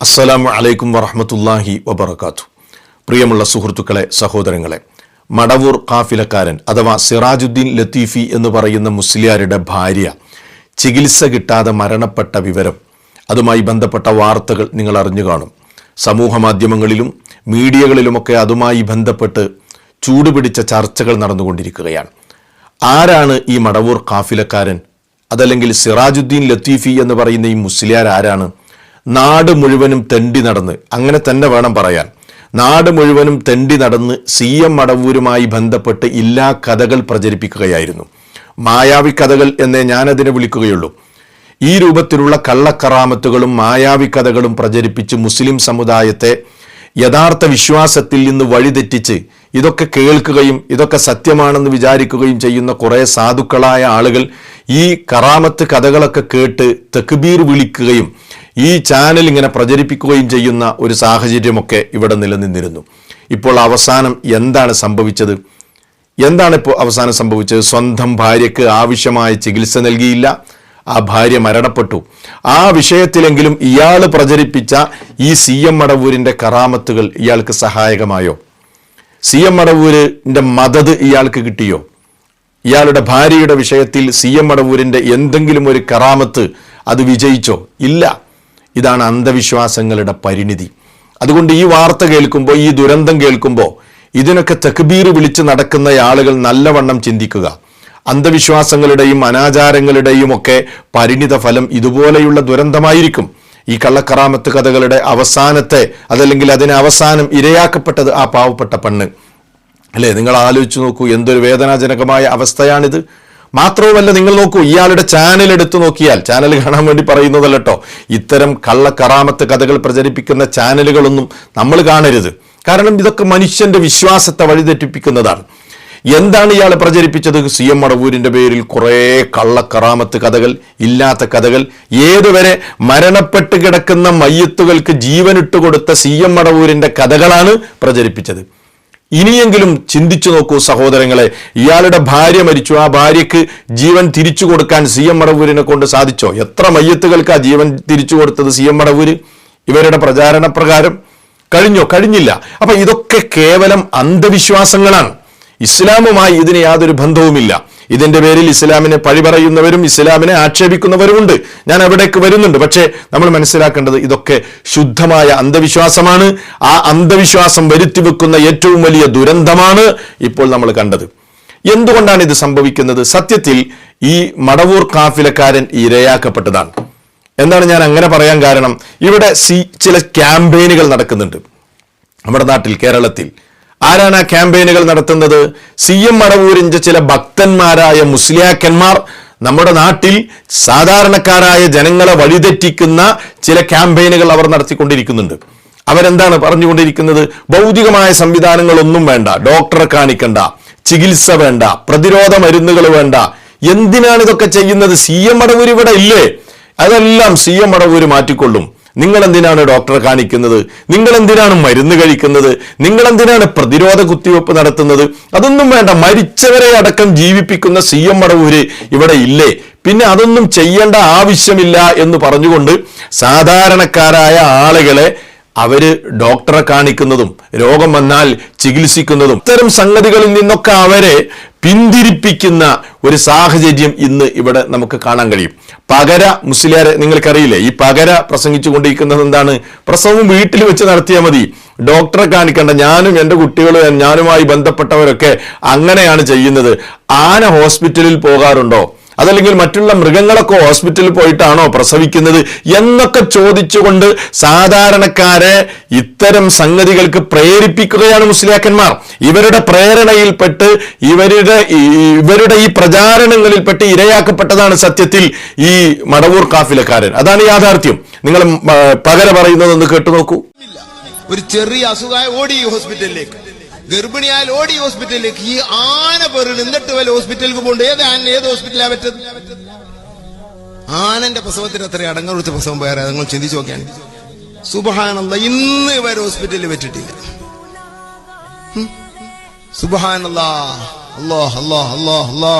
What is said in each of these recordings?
അസ്സലാമു അലൈക്കും വറഹമത്തല്ലാഹി വബർക്കാത്തു പ്രിയമുള്ള സുഹൃത്തുക്കളെ സഹോദരങ്ങളെ മടവൂർ കാഫിലക്കാരൻ അഥവാ സിറാജുദ്ദീൻ ലത്തീഫി എന്ന് പറയുന്ന മുസ്ലിയാരുടെ ഭാര്യ ചികിത്സ കിട്ടാതെ മരണപ്പെട്ട വിവരം അതുമായി ബന്ധപ്പെട്ട വാർത്തകൾ നിങ്ങൾ അറിഞ്ഞു കാണും. സമൂഹ മാധ്യമങ്ങളിലും മീഡിയകളിലുമൊക്കെ അതുമായി ബന്ധപ്പെട്ട് ചൂടുപിടിച്ച ചർച്ചകൾ നടന്നുകൊണ്ടിരിക്കുകയാണ്. ആരാണ് ഈ മടവൂർ കാഫിലക്കാരൻ? അതല്ലെങ്കിൽ സിറാജുദ്ദീൻ ലത്തീഫി എന്ന് പറയുന്ന ഈ മുസ്ലിയാർ ആരാണ് നാട് മുഴുവനും തെണ്ടി നടന്ന് അങ്ങനെ തന്നെ വേണം പറയാൻ. നാട് മുഴുവനും തെണ്ടി നടന്ന് സി എം മടവൂരുമായി ബന്ധപ്പെട്ട് ഇല്ലാ കഥകൾ പ്രചരിപ്പിക്കുകയായിരുന്നു. മായാവി കഥകൾ എന്നേ ഞാനതിനെ വിളിക്കുകയുള്ളൂ. ഈ രൂപത്തിലുള്ള കള്ളക്കറാമത്തുകളും മായാവി കഥകളും പ്രചരിപ്പിച്ച് മുസ്ലിം സമുദായത്തെ യഥാർത്ഥ വിശ്വാസത്തിൽ നിന്ന് വഴിതെറ്റിച്ച് ഇതൊക്കെ കേൾക്കുകയും ഇതൊക്കെ സത്യമാണെന്ന് വിചാരിക്കുകയും ചെയ്യുന്ന കുറേ സാധുക്കളായ ആളുകൾ ഈ കറാമത്ത് കഥകളൊക്കെ കേട്ട് തെക്കുബീർ വിളിക്കുകയും ഈ ചാനൽ ഇങ്ങനെ പ്രചരിപ്പിക്കുകയും ചെയ്യുന്ന ഒരു സാഹചര്യമൊക്കെ ഇവിടെ നിലനിന്നിരുന്നു. ഇപ്പോൾ അവസാനം എന്താണ് സംഭവിച്ചത്? എന്താണ് ഇപ്പോൾ അവസാനം സംഭവിച്ചത്? സ്വന്തം ഭാര്യയ്ക്ക് ആവശ്യമായ ചികിത്സ നൽകിയില്ല. ആ ഭാര്യ മരണപ്പെട്ടു. ആ വിഷയത്തിലെങ്കിലും ഇയാൾ പ്രചരിപ്പിച്ച ഈ സി എം മടവൂരിന്റെ കറാമത്തുകൾ ഇയാൾക്ക് സഹായകമായോ? സി എം മടവൂരിന്റെ മദത് ഇയാൾക്ക് കിട്ടിയോ? ഇയാളുടെ ഭാര്യയുടെ വിഷയത്തിൽ സി എം മടവൂരിന്റെ എന്തെങ്കിലും ഒരു കറാമത്ത് അത് വിജയിച്ചോ? ഇല്ല. ഇതാണ് അന്ധവിശ്വാസങ്ങളുടെ പരിണിതി. അതുകൊണ്ട് ഈ വാർത്ത കേൾക്കുമ്പോൾ ഈ ദുരന്തം കേൾക്കുമ്പോൾ ഇതിനൊക്കെ തക്ബീർ വിളിച്ച് നടക്കുന്ന ആളുകൾ നല്ലവണ്ണം ചിന്തിക്കുക. അന്ധവിശ്വാസങ്ങളുടെയും അനാചാരങ്ങളുടെയും ഒക്കെ പരിണിത ഫലം ഇതുപോലെയുള്ള ദുരന്തമായിരിക്കും. ഈ കള്ളക്കറാമത്ത് കഥകളുടെ അവസാനത്തെ അതല്ലെങ്കിൽ അതിന് അവസാനം ഇരയാക്കപ്പെട്ടത് ആ പാവപ്പെട്ട പെണ്ണ്. അല്ലേ? നിങ്ങൾ ആലോചിച്ച് നോക്കൂ എന്തൊരു വേദനാജനകമായ അവസ്ഥയാണിത്. മാത്രവുമല്ല നിങ്ങൾ നോക്കൂ ഇയാളുടെ ചാനൽ എടുത്തു നോക്കിയാൽ ചാനൽ കാണാൻ വേണ്ടി പറയുന്നതല്ല കേട്ടോ ഇത്തരം കള്ളക്കറാമത്ത് കഥകൾ പ്രചരിപ്പിക്കുന്ന ചാനലുകളൊന്നും നമ്മൾ കാണരുത്. കാരണം ഇതൊക്കെ മനുഷ്യന്റെ വിശ്വാസത്തെ വഴിതെറ്റിപ്പിക്കുന്നതാണ്. എന്താണ് ഇയാൾ പ്രചരിപ്പിച്ചത്? സി എം മടവൂരിന്റെ പേരിൽ കുറേ കള്ളക്കറാമത്ത് കഥകൾ ഇല്ലാത്ത കഥകൾ. ഏതുവരെ മരണപ്പെട്ട് കിടക്കുന്ന മയ്യത്തുകൾക്ക് ജീവനിട്ട് കൊടുത്ത സി എം മടവൂരിന്റെ കഥകളാണ് പ്രചരിപ്പിച്ചത്. ഇനിയെങ്കിലും ചിന്തിച്ചു നോക്കൂ സഹോദരങ്ങളെ ഇയാളുടെ ഭാര്യ മരിച്ചു. ആ ഭാര്യയ്ക്ക് ജീവൻ തിരിച്ചു കൊടുക്കാൻ സി എം മടവൂരിനെ കൊണ്ട് സാധിച്ചോ? എത്ര മയ്യത്തുകൾക്ക് ആ ജീവൻ തിരിച്ചു കൊടുത്തത് സി എം മടവൂര്? ഇവരുടെ പ്രചാരണ പ്രകാരം കഴിഞ്ഞോ? കഴിഞ്ഞില്ല. അപ്പൊ ഇതൊക്കെ കേവലം അന്ധവിശ്വാസങ്ങളാണ്. ഇസ്ലാമുമായി ഇതിന് യാതൊരു ബന്ധവുമില്ല. ഇതിന്റെ പേരിൽ ഇസ്ലാമിനെ പഴി പറയുന്നവരും ഇസ്ലാമിനെ ആക്ഷേപിക്കുന്നവരുമുണ്ട്. ഞാൻ അവിടേക്ക് വരുന്നുണ്ട്. പക്ഷേ നമ്മൾ മനസ്സിലാക്കേണ്ടത് ഇതൊക്കെ ശുദ്ധമായ അന്ധവിശ്വാസമാണ്. ആ അന്ധവിശ്വാസം വരുത്തി വെക്കുന്ന ഏറ്റവും വലിയ ദുരന്തമാണ് ഇപ്പോൾ നമ്മൾ കണ്ടത്. എന്തുകൊണ്ടാണ് ഇത് സംഭവിക്കുന്നത്? സത്യത്തിൽ ഈ മടവൂർ കാഫിലക്കാരൻ ഇരയാക്കപ്പെട്ടതാണ്. എന്താണ് ഞാൻ അങ്ങനെ പറയാൻ കാരണം? ഇവിടെ സി ചില ക്യാമ്പയിനുകൾ നടക്കുന്നുണ്ട്. നമ്മുടെ നാട്ടിൽ കേരളത്തിൽ. ആരാണ് ആ ക്യാമ്പയിനുകൾ നടത്തുന്നത്? സി എം മടവൂരിന്റെ ചില ഭക്തന്മാരായ മുസ്ലിയാക്കന്മാർ നമ്മുടെ നാട്ടിൽ സാധാരണക്കാരായ ജനങ്ങളെ വഴിതെറ്റിക്കുന്ന ചില ക്യാമ്പയിനുകൾ അവർ നടത്തിക്കൊണ്ടിരിക്കുന്നുണ്ട്. അവരെന്താണ് പറഞ്ഞുകൊണ്ടിരിക്കുന്നത്? ഭൗതികമായ സംവിധാനങ്ങളൊന്നും വേണ്ട ഡോക്ടറെ കാണിക്കണ്ട ചികിത്സ വേണ്ട പ്രതിരോധ മരുന്നുകൾ വേണ്ട. എന്തിനാണ് ഇതൊക്കെ ചെയ്യുന്നത്? സി എം മടവൂർ ഇവിടെ ഇല്ലേ? അതെല്ലാം സി എം മടവൂര് മാറ്റിക്കൊള്ളും. നിങ്ങൾ എന്തിനാണ് ഡോക്ടറെ കാണിക്കുന്നത്? നിങ്ങൾ എന്തിനാണ് മരുന്ന് കഴിക്കുന്നത്? നിങ്ങൾ എന്തിനാണ് പ്രതിരോധ കുത്തിവെപ്പ് നടത്തുന്നത്? അതൊന്നും വേണ്ട. മരിച്ചവരെ അടക്കം ജീവിപ്പിക്കുന്ന സി എം മടവൂര് ഇവിടെ ഇല്ലേ? പിന്നെ അതൊന്നും ചെയ്യേണ്ട ആവശ്യമില്ല എന്ന് പറഞ്ഞുകൊണ്ട് സാധാരണക്കാരായ ആളുകളെ അവർ ഡോക്ടറെ കാണിക്കുന്നതും രോഗം വന്നാൽ ചികിത്സിക്കുന്നതും ഇത്തരം സംഗതികളിൽ നിന്നൊക്കെ അവരെ പിന്തിരിപ്പിക്കുന്ന ഒരു സാഹചര്യം ഇന്ന് ഇവിടെ നമുക്ക് കാണാൻ കഴിയും. പകര മുസ്ലിയാരെ നിങ്ങൾക്കറിയില്ലേ? ഈ പകര പ്രസംഗിച്ചു കൊണ്ടിരിക്കുന്നത് എന്താണ്? പ്രസവം വീട്ടിൽ വെച്ച് നടത്തിയാൽ മതി. ഡോക്ടറെ കാണിക്കേണ്ട. ഞാനും എന്റെ കുട്ടികളും ഞാനുമായി ബന്ധപ്പെട്ടവരൊക്കെ അങ്ങനെയാണ് ചെയ്യുന്നത്. ആന ഹോസ്പിറ്റലിൽ പോകാറുണ്ടോ? അതല്ലെങ്കിൽ മറ്റുള്ള മൃഗങ്ങളൊക്കെ ഹോസ്പിറ്റലിൽ പോയിട്ടാണോ പ്രസവിക്കുന്നത് എന്നൊക്കെ ചോദിച്ചുകൊണ്ട് സാധാരണക്കാരെ ഇത്തരം സംഗതികൾക്ക് പ്രേരിപ്പിക്കുകയാണ് മുസ്ലിയാക്കന്മാർ. ഇവരുടെ പ്രേരണയിൽപ്പെട്ട് ഇവരുടെ ഇവരുടെ ഈ പ്രചാരണങ്ങളിൽപ്പെട്ട് ഇരയാക്കപ്പെട്ടതാണ് സത്യത്തിൽ ഈ മടവൂർ കാഫിലക്കാരൻ. അതാണ് യാഥാർത്ഥ്യം. നിങ്ങൾ പകര പറയുന്നതെന്ന് കേട്ടു നോക്കൂ. ഒരു ചെറിയ അസുഖമായ ഓടി ഹോസ്പിറ്റലിലേക്ക്. ഗർഭിണിയായാൽ ഓടി ഹോസ്പിറ്റലിലേക്ക്. ഈ ആന പേര് നിന്നിട്ട് വല്ല ഹോസ്പിറ്റലിലേക്ക് പോകണ്ട? ഏത് ആന ഏത് ഹോസ്പിറ്റലാ പറ്റത്? ആനന്റെ പ്രസവത്തിന് അത്ര അടങ്ങറുത്ത പ്രസവം വേറെ നിങ്ങൾ ചിന്തിച്ചു നോക്കിയാണ് സുബഹാനല്ല ഇന്ന് വരെ ഹോസ്പിറ്റലിൽ വെച്ചിട്ടില്ല. സുബഹാനല്ലാ അല്ലോ അല്ലോ അല്ലോ അല്ലോ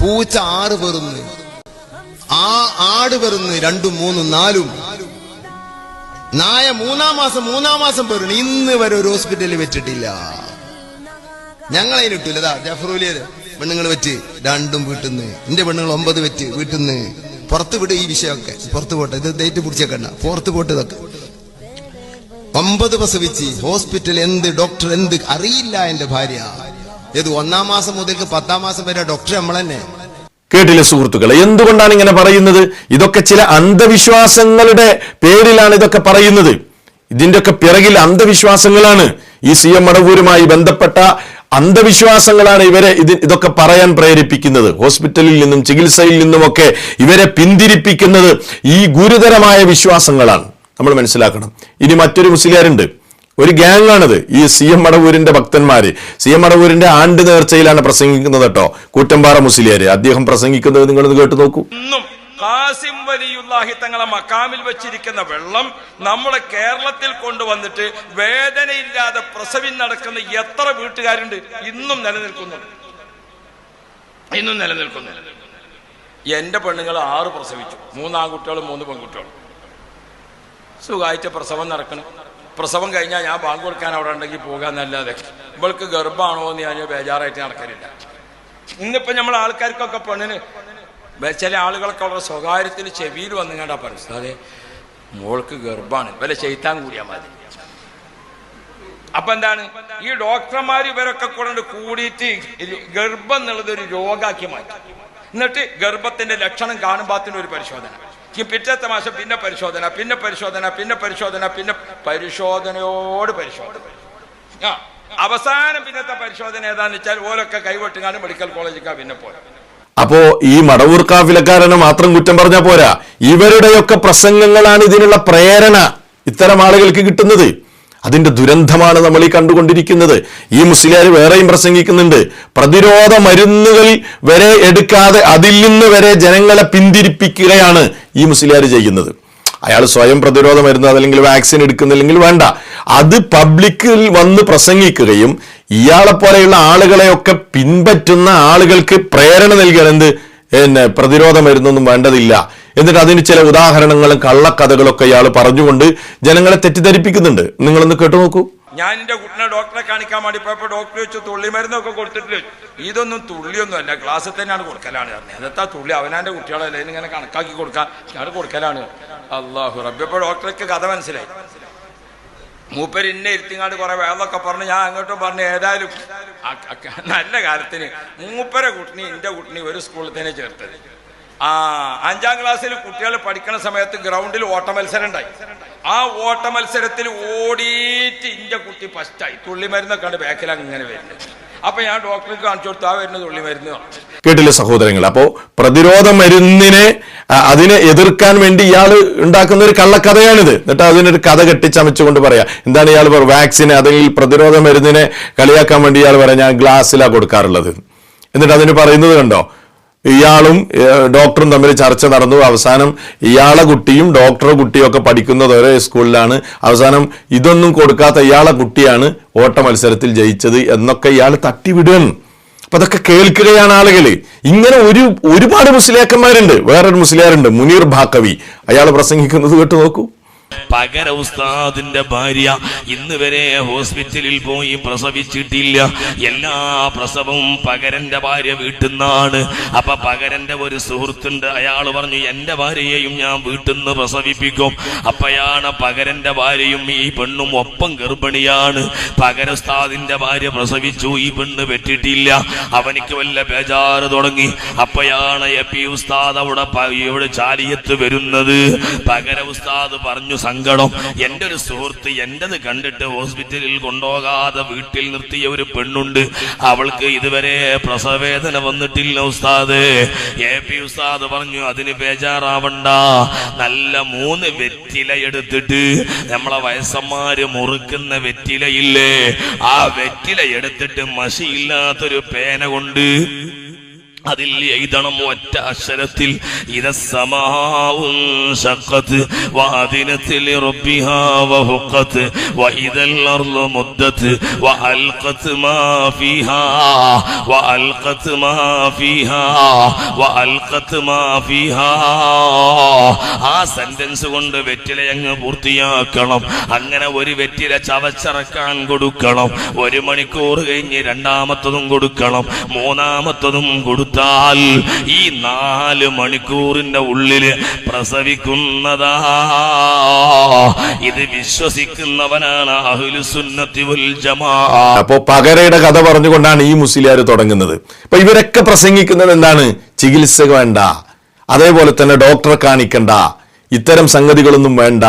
പൂച്ച ആറ് പെറുന്ന് ആ ആട് പെറുന്ന് രണ്ടും മൂന്നും നാലും നായ മൂന്നാം മാസം മൂന്നാം മാസം പേരുണ്ട് ഇന്ന് വരെ ഒരു ഹോസ്പിറ്റലിൽ വെച്ചിട്ടില്ല. ഞങ്ങളതിന് കിട്ടൂല ഇതാ ജഫറൂലിയത് പെണ്ണുങ്ങൾ വെച്ച് രണ്ടും വീട്ടിൽ നിന്ന് എന്റെ പെണ്ണുങ്ങൾ ഒമ്പത് വെച്ച് വീട്ടിൽ നിന്ന് പുറത്ത് വിട് ഈ വിഷയമൊക്കെ. പുറത്ത് പോട്ടെ. ഇത് ഡേറ്റ് പിടിച്ചേക്കണ്ട പുറത്ത് പോട്ട് ഇതൊക്കെ. ഒമ്പത് പ്രസവിച്ച് ഹോസ്പിറ്റൽ എന്ത് ഡോക്ടർ എന്ത് അറിയില്ല എന്റെ ഭാര്യ. ഇത് ഒന്നാം മാസം മുതൽക്ക് പത്താം മാസം വരെ ഡോക്ടർ നമ്മൾ തന്നെ കേട്ടില്ലേ സുഹൃത്തുക്കളെ? എന്തുകൊണ്ടാണ് ഇങ്ങനെ പറയുന്നത്? ഇതൊക്കെ ചില അന്ധവിശ്വാസങ്ങളുടെ പേരിലാണ് ഇതൊക്കെ പറയുന്നത്. ഇതിന്റെയൊക്കെ പിറകിൽ അന്ധവിശ്വാസങ്ങളാണ്. ഈ സി എം മടവൂരുമായി ബന്ധപ്പെട്ട അന്ധവിശ്വാസങ്ങളാണ് ഇവരെ ഇത് ഇതൊക്കെ പറയാൻ പ്രേരിപ്പിക്കുന്നത്. ഹോസ്പിറ്റലിൽ നിന്നും ചികിത്സയിൽ നിന്നുമൊക്കെ ഇവരെ പിന്തിരിപ്പിക്കുന്നത് ഈ ഗുരുതരമായ വിശ്വാസങ്ങളാണ്. നമ്മൾ മനസ്സിലാക്കണം. ഇനി മറ്റൊരു മുസ്ലിയാരുണ്ട്. ഒരു ഗ്യാങ് ആണിത് ഈ സി എം മടവൂരിന്റെ ഭക്തന്മാര്. സി എം മടവൂരിന്റെ ആണ്ട് നേർച്ചയിലാണ് പ്രസംഗിക്കുന്നത് കേട്ടോ. കൂറ്റമ്പാറ മുസ്ലിയാര്. അദ്ദേഹം പ്രസംഗിക്കുന്നത് നിങ്ങളൊന്ന് കേട്ട് നോക്കൂ. കാസിം വലിയുല്ലാഹി തങ്ങളെ മക്കാമിൽ വെച്ചിരിക്കുന്ന വെള്ളം നമ്മുടെ കേരളത്തിൽ കൊണ്ടുവന്നിട്ട് വേദനയില്ലാതെ പ്രസവിൻ നടക്കുന്ന എത്ര വീട്ടുകാരുണ്ട് ഇന്നും നിലനിൽക്കുന്നു. ഇന്നും നിലനിൽക്കുന്നു. എന്റെ പെണ്ണുങ്ങൾ ആറ് പ്രസവിച്ചു. മൂന്നാൺകുട്ടികളും മൂന്ന് പെൺകുട്ടികളും. സുഖമായിട്ട് പ്രസവം നടക്കണം. പ്രസവം കഴിഞ്ഞാൽ ഞാൻ ബാങ്ക് കൊടുക്കാൻ അവിടെ ഉണ്ടെങ്കിൽ പോകാന്നല്ലാതെ ഇവൾക്ക് ഗർഭമാണോ എന്ന് ഞാൻ ബേജാറായിട്ട് നടക്കലില്ല. ഇന്നിപ്പോ നമ്മൾ ആൾക്കാർക്കൊക്കെ പെണ്ണിന് ചില ആളുകളൊക്കെ അവരുടെ സ്വകാര്യത്തിൽ ചെവിയിൽ വന്നു കണ്ടാ പറഞ്ഞു അതെ മോൾക്ക് ഗർഭമാണ് വല്ല ചെയ്ത്താൻ കൂടിയാൽ മതി. അപ്പൊ എന്താണ്? ഈ ഡോക്ടർമാർ ഇവരൊക്കെ കൂടെ കൂടിയിട്ട് ഗർഭം എന്നുള്ളത് ഒരു രോഗാക്കി മാറ്റി. എന്നിട്ട് ഗർഭത്തിന്റെ ലക്ഷണം കാണുമ്പോത്തിന് ഒരു പരിശോധന. പിറ്റത്തെ മാസം പിന്നെ പരിശോധന പിന്നെ പരിശോധന പിന്നെ പരിശോധന പിന്നെ പരിശോധനയോട് പരിശോധന. ആ അവസാനം പിന്നത്തെ പരിശോധന ഏതാന്ന് വെച്ചാൽ ഓരൊക്കെ കൈവെട്ടുകാണ് മെഡിക്കൽ കോളേജിക്കാ പിന്നെ പോലെ അപ്പോ ഈ മടവൂർ കാഫിലക്കാരനെ മാത്രം കുറ്റം പറഞ്ഞാൽ പോരാ. ഇവരുടെയൊക്കെ പ്രസംഗങ്ങളാണ് ഇതിനുള്ള പ്രേരണ. ഇത്തരം ആളുകൾക്ക് കിട്ടുന്നത്. അതിന്റെ ദുരന്തമാണ് നമ്മൾ ഈ കണ്ടുകൊണ്ടിരിക്കുന്നത്. ഈ മുസ്ലിയാർ വേറെയും പ്രസംഗിക്കുന്നുണ്ട്. പ്രതിരോധ മരുന്നുകൾ വരെ എടുക്കാതെ അതിൽ നിന്ന് വരെ ജനങ്ങളെ പിന്തിരിപ്പിക്കുകയാണ് ഈ മുസ്ലിയാർ ചെയ്യുന്നത്. അയാൾ സ്വയം പ്രതിരോധ മരുന്ന് അതല്ലെങ്കിൽ വാക്സിൻ എടുക്കുന്നില്ലെങ്കിൽ വേണ്ട. അത് പബ്ലിക്കിൽ വന്ന് പ്രസംഗിക്കുകയും ഇയാളെ പോലെയുള്ള ആളുകളെയൊക്കെ പിൻപറ്റുന്ന ആളുകൾക്ക് പ്രേരണ നൽകുകയാണ് എന്ത്? പ്രതിരോധ മരുന്നൊന്നും വേണ്ടതില്ല. എന്നിട്ട് അതിന് ചില ഉദാഹരണങ്ങളും കള്ളക്കഥകളൊക്കെ ഇയാൾ പറഞ്ഞുകൊണ്ട് ജനങ്ങളെ തെറ്റിദ്ധരിപ്പിക്കുന്നുണ്ട്. നിങ്ങളൊന്ന് കേട്ടു നോക്കൂ. ഞാൻ എന്റെ കുട്ടിനെ ഡോക്ടറെ കാണിക്കാൻ വേണ്ടി പോയപ്പോ ഡോക്ടർ വെച്ച് തുള്ളി മരുന്നൊക്കെ കൊടുത്തിട്ട് ഇതൊന്നും തുള്ളിയൊന്നും അല്ല ക്ലാസ്സിൽ തന്നെയാണ് കൊടുക്കലാണ്. പറഞ്ഞത് അതെത്താ തുള്ളി അവനാന്റെ കുട്ടികളല്ലേ ഇങ്ങനെ കണക്കാക്കി കൊടുക്കാൻ. ഞാൻ കൊടുക്കലാണ്. അള്ളാഹു റബ്ബി അപ്പൊ ഡോക്ടർക്ക് കഥ മനസ്സിലായി. മൂപ്പര് ഇന്നെ ഇരുത്തിങ്ങാണ്ട് കുറെ വേളൊക്കെ പറഞ്ഞ്. ഞാൻ അങ്ങോട്ടും പറഞ്ഞു ഏതായാലും നല്ല കാലത്തിന് മൂപ്പരെ കുട്ടിനി എന്റെ കുട്ടിനി ഒരു സ്കൂളിൽ തന്നെ ചേർത്തത്. ആ അഞ്ചാം ക്ലാസ്സിൽ കുട്ടികൾ പഠിക്കുന്ന സമയത്ത് ഗ്രൗണ്ടിൽ ഓട്ട മത്സരം ഉണ്ടായി. ആ ഓട്ട മത്സരത്തിൽ ഓടിയിട്ട് ഇന്റെ കുട്ടി ഫസ്റ്റായി തുള്ളി മരുന്നൊക്കെ കണ്ട് ബാക്കിൽ അങ്ങനെ വരുന്നത് അപ്പൊ ഞാൻ ഡോക്ടറെ കാണിച്ചു കൊടുത്തു ആ വരുന്ന തുള്ളി മരുന്ന് കേട്ടില്ല സഹോദരങ്ങൾ അപ്പോ പ്രതിരോധ മരുന്നിനെ അതിനെ എതിർക്കാൻ വേണ്ടി ഇയാൾ ഉണ്ടാക്കുന്ന ഒരു കള്ളക്കഥയാണിത്. എന്നിട്ട് അതിനൊരു കഥ കെട്ടിച്ചമച്ചുകൊണ്ട് പറയാ എന്താണ് ഇയാൾ വാക്സിനെ അല്ലെങ്കിൽ പ്രതിരോധ മരുന്നിനെ കളിയാക്കാൻ വേണ്ടി ഇയാൾ പറയാം ഞാൻ ഗ്ലാസ്സിലാ കൊടുക്കാറുള്ളത്. എന്നിട്ട് അതിന് പറയുന്നത് കണ്ടോ? ഇയാളും ഡോക്ടറും തമ്മിൽ ചർച്ച നടന്നു. അവസാനം ഇയാളെ കുട്ടിയും ഡോക്ടറെ കുട്ടിയും ഒക്കെ പഠിക്കുന്നത് ഒരേ സ്കൂളിലാണ്. അവസാനം ഇതൊന്നും കൊടുക്കാത്ത ഇയാളെ കുട്ടിയാണ് ഓട്ട മത്സരത്തിൽ ജയിച്ചത് എന്നൊക്കെ ഇയാൾ തട്ടിവിടുകയാണ്. അപ്പൊ അതൊക്കെ കേൾക്കുകയാണ് ആളുകൾ. ഇങ്ങനെ ഒരു ഒരുപാട് മുസ്ലിയാക്കന്മാരുണ്ട്. വേറൊരു മുസ്ലിയാരുണ്ട് മുനീർ ഭാക്കവി. അയാൾ പ്രസംഗിക്കുന്നത് കേട്ട് നോക്കൂ. പകര ഉസ്താദിന്റെ ഭാര്യ ഇന്ന് വരെ ഹോസ്പിറ്റലിൽ പോയി പ്രസവിച്ചിട്ടില്ല. എല്ലാ പ്രസവവും പകരന്റെ ഭാര്യ വീട്ടിൽ നിന്നാണ്. അപ്പൊ പകരന്റെ ഒരു സുഹൃത്തുണ്ട് അയാൾ പറഞ്ഞു എന്റെ ഭാര്യയെയും ഞാൻ വീട്ടിൽ നിന്ന് പ്രസവിപ്പിക്കും. അപ്പയാണ് പകരന്റെ ഭാര്യയും ഈ പെണ്ണും ഒപ്പം ഗർഭിണിയാണ്. പകര ഉസ്താദിന്റെ ഭാര്യ പ്രസവിച്ചു ഈ പെണ്ണ് പെറ്റിട്ടില്ല. അവനിക്ക് വല്ല ബേജാറ് തുടങ്ങി. അപ്പയാണ് എ പി ഉസ്താദ് അവിടെ ഇവിടെ ചാലിയത്ത് വരുന്നത്. പകര ഉസ്താദ് പറഞ്ഞു സങ്കടം. എന്റെ ഒരു സുഹൃത്ത് എന്റേത് കണ്ടിട്ട് ഹോസ്പിറ്റലിൽ കൊണ്ടുപോകാതെ വീട്ടിൽ നിർത്തിയ ഒരു പെണ്ണുണ്ട്. അവൾക്ക് ഇതുവരെ പ്രസവേദന വന്നിട്ടില്ല ഉസ്താദ്. എ പി ഉസ്താദ് പറഞ്ഞു അതിന് ബേജാറാവണ്ട. നല്ല മൂന്ന് വെറ്റില എടുത്തിട്ട് നമ്മളെ വയസ്സന്മാര് മുറുക്കുന്ന വെറ്റിലയില്ലേ? ആ വെറ്റില എടുത്തിട്ട് മഷിയില്ലാത്തൊരു പേന കൊണ്ട് അതിൽ എഴുതണം ഒറ്റ അക്ഷരത്തിൽ. ആ സെന്റൻസ് കൊണ്ട് വെറ്റില അങ്ങ് പൂർത്തിയാക്കണം. അങ്ങനെ ഒരു വെറ്റില ചവച്ചിറക്കാൻ കൊടുക്കണം. ഒരു മണിക്കൂർ കഴിഞ്ഞ് രണ്ടാമത്തതും കൊടുക്കണം. മൂന്നാമത്തതും കൊടുത്താൽ ഈ നാല് മണിക്കൂറിന്റെ ഉള്ളിൽ പ്രസവിക്കുന്നതാ. ഇത് വിശ്വസിക്കുന്നവനാണ് അപ്പൊ പകരയുടെ കഥ പറഞ്ഞുകൊണ്ടാണ് ഈ മുസ്ലിയാർ തുടങ്ങുന്നത്. ഇപ്പൊ ഇവരൊക്കെ പ്രസംഗിക്കുന്നത് എന്താണ്? ചികിത്സ വേണ്ട. അതേപോലെ തന്നെ ഡോക്ടറെ കാണിക്കണ്ട. ഇത്തരം സംഗതികളൊന്നും വേണ്ട.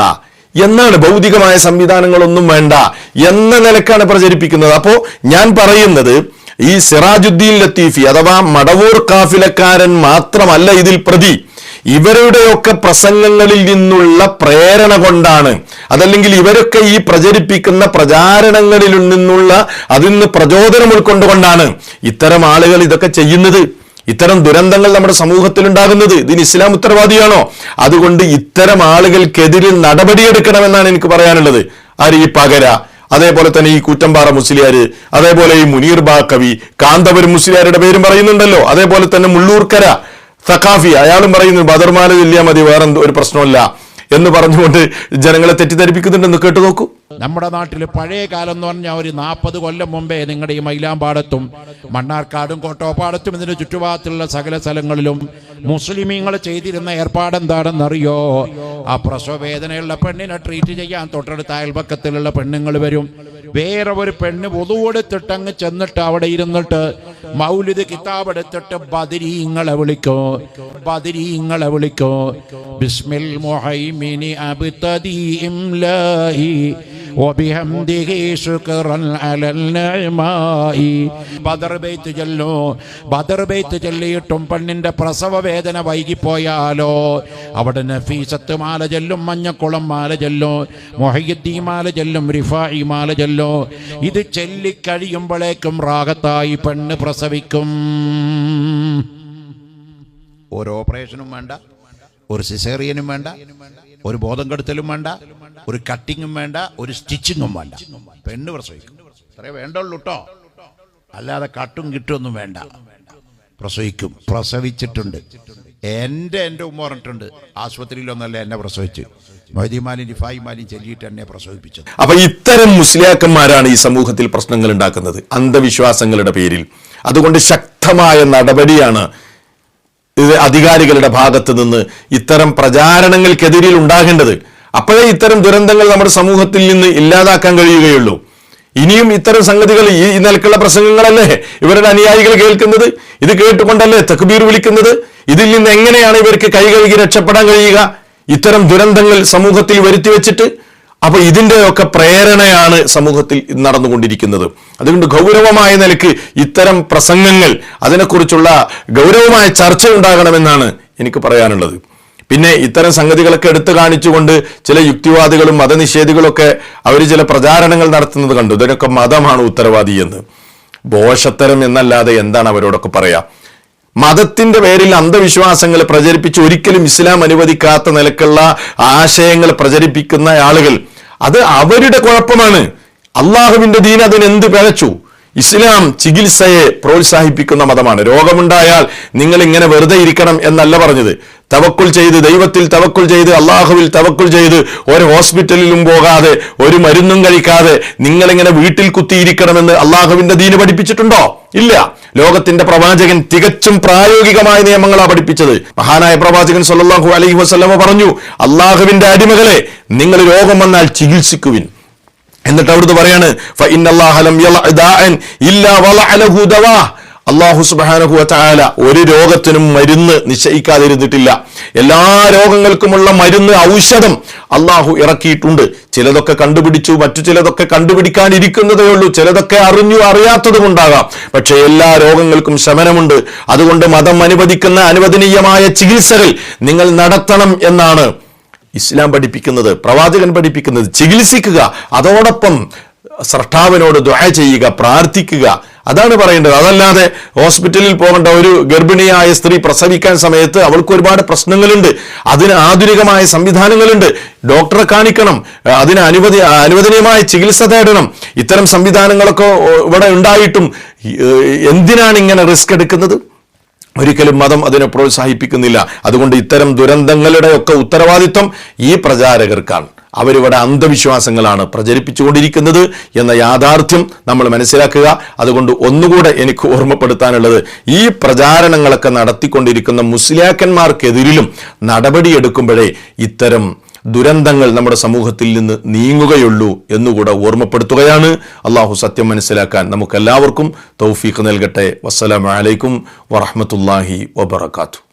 എന്നാണ് ഭൗതികമായ സംവിധാനങ്ങളൊന്നും വേണ്ട എന്ന നിലക്കാണ് പ്രചരിപ്പിക്കുന്നത്. അപ്പോ ഞാൻ പറയുന്നത് ഈ സിറാജുദ്ദീൻ ലത്തീഫി അഥവാ മടവൂർ കാഫിലക്കാരൻ മാത്രമല്ല ഇതിൽ പ്രതി. ഇവരുടെയൊക്കെ പ്രസംഗങ്ങളിൽ നിന്നുള്ള പ്രേരണ കൊണ്ടാണ്. അതല്ലെങ്കിൽ ഇവരൊക്കെ ഈ പ്രചരിപ്പിക്കുന്ന പ്രചാരണങ്ങളിൽ നിന്നുള്ള അതിൽ നിന്ന് പ്രചോദനം ഉൾക്കൊണ്ടുകൊണ്ടാണ് ഇത്തരം ആളുകൾ ഇതൊക്കെ ചെയ്യുന്നത്. ഇത്തരം ദുരന്തങ്ങൾ നമ്മുടെ സമൂഹത്തിൽ ഉണ്ടാകുന്നത്. ഇതിന് ഇസ്ലാം ഉത്തരവാദിയാണോ? അതുകൊണ്ട് ഇത്തരം ആളുകൾക്കെതിരെ നടപടിയെടുക്കണമെന്നാണ് എനിക്ക് പറയാനുള്ളത്. ആര് ഈ പകര അതേപോലെ തന്നെ ഈ കൂറ്റമ്പാറ മുസ്ലിയാര് അതേപോലെ ഈ മുനീർ ബാക്കവി കാന്തപുരം മുസ്ലിയാരുടെ പേരും പറയുന്നുണ്ടല്ലോ. അതേപോലെ തന്നെ മുള്ളൂർക്കര സഖാഫി അയാളും പറയുന്നു ബദർമാല ചൊല്ലിയാൽ മതി വേറെ ഒരു പ്രശ്നമല്ല എന്ന് പറഞ്ഞുകൊണ്ട് ജനങ്ങളെ തെറ്റിദ്ധരിപ്പിക്കുന്നുണ്ടെന്ന് കേട്ടു നോക്കൂ നമ്മുടെ നാട്ടിൽ പഴയ കാലം എന്ന് പറഞ്ഞാൽ ഒരു നാൽപ്പത് കൊല്ലം മുമ്പേ നിങ്ങളുടെ ഈ മൈലാമ്പാടത്തും മണ്ണാർക്കാടും കോട്ടോപ്പാടത്തും ഇതിന് ചുറ്റുഭാഗത്തുള്ള സകല സ്ഥലങ്ങളിലും മുസ്ലിമീങ്ങൾ ചെയ്തിരുന്ന ഏർപ്പാട് എന്താണെന്നറിയോ ആ പ്രസവവേദനയുള്ള പെണ്ണിനെ ട്രീറ്റ് ചെയ്യാൻ തൊട്ടടുത്ത അയൽപക്കത്തിലുള്ള പെണ്ണുങ്ങൾ വരും. വേറെ ഒരു പെണ്ണ് പൊതുവെടുത്തിട്ട് അങ്ങ് ചെന്നിട്ട് അവിടെ ഇരുന്നിട്ട് മൗലിദ് കിതാബ് എടുത്തിട്ട് ബദരീങ്ങളെ വിളിക്കോ ബദരീങ്ങളെ വിളിക്കോ. ബിസ്മിൽ മുഹൈമിനി അബ്തദീ ഇംലാഹി. وبحمده شكرا على النعماء ബദർ ബെയ്ത്ത് ചൊല്ലോ ബദർ ബെയ്ത്ത് ചൊല്ലിയിട്ടും പെണ്ണിന്റെ പ്രസവ വേദന വൈകിപ്പോയാലോ അവിടെ നഫീസത്ത് മാല ചെല്ലും മഞ്ഞക്കുളം മാല ചെല്ലോ മൊഹയ്യദ്ദീ മാല ചെല്ലും റിഫായി മാല ചെല്ലോ ഇത് ചൊല്ലിക്കഴിയുമ്പോഴേക്കും റാഗത്തായി പെണ്ണ് പ്രസവിക്കും ഒരു ഓപ്പറേഷനും വേണ്ട ഒരു സിസേറിയനും വേണ്ട ഒരു ബോധം കെടുത്തലും വേണ്ട ഒരു കട്ടിങ്ങും വേണ്ട ഒരു സ്റ്റിച്ചിങ്ങും വേണ്ട. പെണ്ണ് പ്രസവിക്കും. അത്രേ വേണ്ടുള്ളൂ കേട്ടോ അല്ലാതെ കട്ടും കിട്ടുമൊന്നും വേണ്ട. പ്രസവിക്കും. പ്രസവിച്ചിട്ടുണ്ട്. എന്റെ എന്റെ ഉമ്മ പറഞ്ഞിട്ടുണ്ട് ആശുപത്രിയിലൊന്നല്ല എന്നെ പ്രസവിച്ച്. മൊയ്തിമാലും രിഫായിമാലും ചെല്ലിയിട്ട് എന്നെ പ്രസവിപ്പിച്ചത്. അപ്പൊ ഇത്തരം മുസ്ലിയാക്കന്മാരാണ് ഈ സമൂഹത്തിൽ പ്രശ്നങ്ങൾ ഉണ്ടാക്കുന്നത്. അന്ധവിശ്വാസങ്ങളുടെ പേരിൽ. അതുകൊണ്ട് ശക്തമായ നടപടിയാണ് അധികാരികളുടെ ഭാഗത്ത് നിന്ന് ഇത്തരം പ്രചാരണങ്ങൾക്കെതിരിൽ ഉണ്ടാകേണ്ടത് അപ്പോഴേ ഇത്തരം ദുരന്തങ്ങൾ നമ്മുടെ സമൂഹത്തിൽ നിന്ന് ഇല്ലാതാക്കാൻ കഴിയുകയുള്ളൂ. ഇനിയും ഇത്തരം സംഗതികൾ ഈ നിലക്കുള്ള പ്രസംഗങ്ങളല്ലേ? ഇവരുടെ അനുയായികൾ കേൾക്കുന്നത്? ഇത് കേട്ടുകൊണ്ടല്ലേ തക്ബീർ വിളിക്കുന്നത്? ഇതിൽ നിന്ന് എങ്ങനെയാണ് ഇവർക്ക് കൈകഴുകി രക്ഷപ്പെടാൻ കഴിയുക? ഇത്തരം ദുരന്തങ്ങൾ സമൂഹത്തിൽ വരുത്തി വെച്ചിട്ട് അപ്പൊ ഇതിന്റെയൊക്കെ പ്രേരണയാണ് സമൂഹത്തിൽ നടന്നുകൊണ്ടിരിക്കുന്നത്. അതുകൊണ്ട് ഗൗരവമായ നിലയ്ക്ക് ഇത്തരം പ്രസംഗങ്ങൾ അതിനെക്കുറിച്ചുള്ള ഗൗരവമായ ചർച്ച ഉണ്ടാകണമെന്നാണ് എനിക്ക് പറയാനുള്ളത്. പിന്നെ ഇത്തരം സംഗതികളൊക്കെ എടുത്തു കാണിച്ചുകൊണ്ട് ചില യുക്തിവാദികളും മതനിഷേധികളൊക്കെ അവർ ചില പ്രചാരണങ്ങൾ നടത്തുന്നത് കണ്ടു. ഇതിനൊക്കെ മതമാണ് ഉത്തരവാദി എന്ന്. ദോഷത്തരം എന്നല്ലാതെ എന്താണ് അവരോടൊക്കെ പറയാ? മതത്തിന്റെ പേരിൽ അന്ധവിശ്വാസങ്ങൾ പ്രചരിപ്പിച്ച് ഒരിക്കലും ഇസ്ലാം അനുവദിക്കാത്ത നിലക്കുള്ള ആശയങ്ങൾ പ്രചരിപ്പിക്കുന്ന ആളുകൾ. അത് അവരുടെ കുഴപ്പമാണ്. അള്ളാഹുവിന്റെ ദീൻ അതിനെന്ത് പിഴച്ചു? ഇസ്ലാം ചികിത്സയെ പ്രോത്സാഹിപ്പിക്കുന്ന മതമാണ്. രോഗമുണ്ടായാൽ നിങ്ങൾ ഇങ്ങനെ വെറുതെ ഇരിക്കണം എന്നല്ല പറഞ്ഞത്. തവക്കുൽ ചെയ്ത് ദൈവത്തിൽ തവക്കുൽ ചെയ്ത് അള്ളാഹുവിൽ തവക്കുൽ ചെയ്ത് ഒരു ഹോസ്പിറ്റലിലും പോകാതെ ഒരു മരുന്നും കഴിക്കാതെ നിങ്ങളിങ്ങനെ വീട്ടിൽ കുത്തിയിരിക്കണമെന്ന് അള്ളാഹുവിന്റെ ദീന് പഠിപ്പിച്ചിട്ടുണ്ടോ? ഇല്ല. ലോകത്തിന്റെ പ്രവാചകൻ തികച്ചും പ്രായോഗികമായ നിയമങ്ങളാണ് പഠിപ്പിച്ചത്. മഹാനായ പ്രവാചകൻ സല്ലാഹു അലൈഹി വസ്ലമ പറഞ്ഞു അള്ളാഹുവിന്റെ അടിമകളെ നിങ്ങൾ രോഗം വന്നാൽ ചികിത്സിക്കുവിൻ. എന്നിട്ട് അവിടുന്ന് പറയാണ്. അള്ളാഹു സുബ്ഹാനഹു വതആല ഒരു രോഗത്തിനും മരുന്ന് നിശ്ചയിക്കാതിരുന്നിട്ടില്ല. എല്ലാ രോഗങ്ങൾക്കുമുള്ള മരുന്ന് ഔഷധം അള്ളാഹു ഇറക്കിയിട്ടുണ്ട്. ചിലതൊക്കെ കണ്ടുപിടിച്ചു മറ്റു ചിലതൊക്കെ കണ്ടുപിടിക്കാനിരിക്കുന്നതേ ഉള്ളൂ. ചിലതൊക്കെ അറിഞ്ഞു അറിയാത്തതും പക്ഷേ പക്ഷെ എല്ലാ രോഗങ്ങൾക്കും ശമനമുണ്ട്. അതുകൊണ്ട് മതം അനുവദിക്കുന്ന അനുവദനീയമായ ചികിത്സകൾ നിങ്ങൾ നടത്തണം എന്നാണ്. ഇസ്ലാം പഠിപ്പിക്കുന്നത് പ്രവാചകൻ പഠിപ്പിക്കുന്നത് ചികിത്സിക്കുക അതോടൊപ്പം സ്രഷ്ടാവിനോട് ദുആ ചെയ്യുക പ്രാർത്ഥിക്കുക. അതാണ് പറയേണ്ടത്. അതല്ലാതെ ഹോസ്പിറ്റലിൽ പോകേണ്ട ഒരു ഗർഭിണിയായ സ്ത്രീ പ്രസവിക്കാൻ സമയത്ത് അവൾക്ക് ഒരുപാട് പ്രശ്നങ്ങളുണ്ട്. അതിന് ആധുനികമായ സംവിധാനങ്ങളുണ്ട്. ഡോക്ടറെ കാണിക്കണം. അതിന് അനുവദി അനുവദനീയമായ ചികിത്സ തേടണം. ഇത്തരം സംവിധാനങ്ങളൊക്കെ ഇവിടെ ഉണ്ടായിട്ടും എന്തിനാണ് ഇങ്ങനെ റിസ്ക് എടുക്കുന്നത്? ഒരിക്കലും മതം അതിനെ പ്രോത്സാഹിപ്പിക്കുന്നില്ല. അതുകൊണ്ട് ഇത്തരം ദുരന്തങ്ങളുടെ ഒക്കെ ഉത്തരവാദിത്വം ഈ പ്രചാരകർക്കാണ്. അവരിവിടെ അന്ധവിശ്വാസങ്ങളാണ് പ്രചരിപ്പിച്ചുകൊണ്ടിരിക്കുന്നത് എന്ന യാഥാർത്ഥ്യം നമ്മൾ മനസ്സിലാക്കുക. അതുകൊണ്ട് ഒന്നുകൂടെ എനിക്ക് ഓർമ്മപ്പെടുത്താനുള്ളത് ഈ പ്രചാരണങ്ങളൊക്കെ നടത്തിക്കൊണ്ടിരിക്കുന്ന മുസ്ലിയാക്കന്മാർക്കെതിരിലും നടപടിയെടുക്കുമ്പോഴേ ഇത്തരം ദുരന്തങ്ങൾ നമ്മുടെ സമൂഹത്തിൽ നിന്ന് നീങ്ങുകയുള്ളൂ എന്നുകൂടെ ഓർമ്മപ്പെടുത്തുകയാണ്. അള്ളാഹു സത്യം മനസ്സിലാക്കാൻ നമുക്കെല്ലാവർക്കും തൗഫീഖ് നൽകട്ടെ. വസ്സലാമലൈക്കും വറഹമത്തല്ലാഹി വബർക്കാത്തു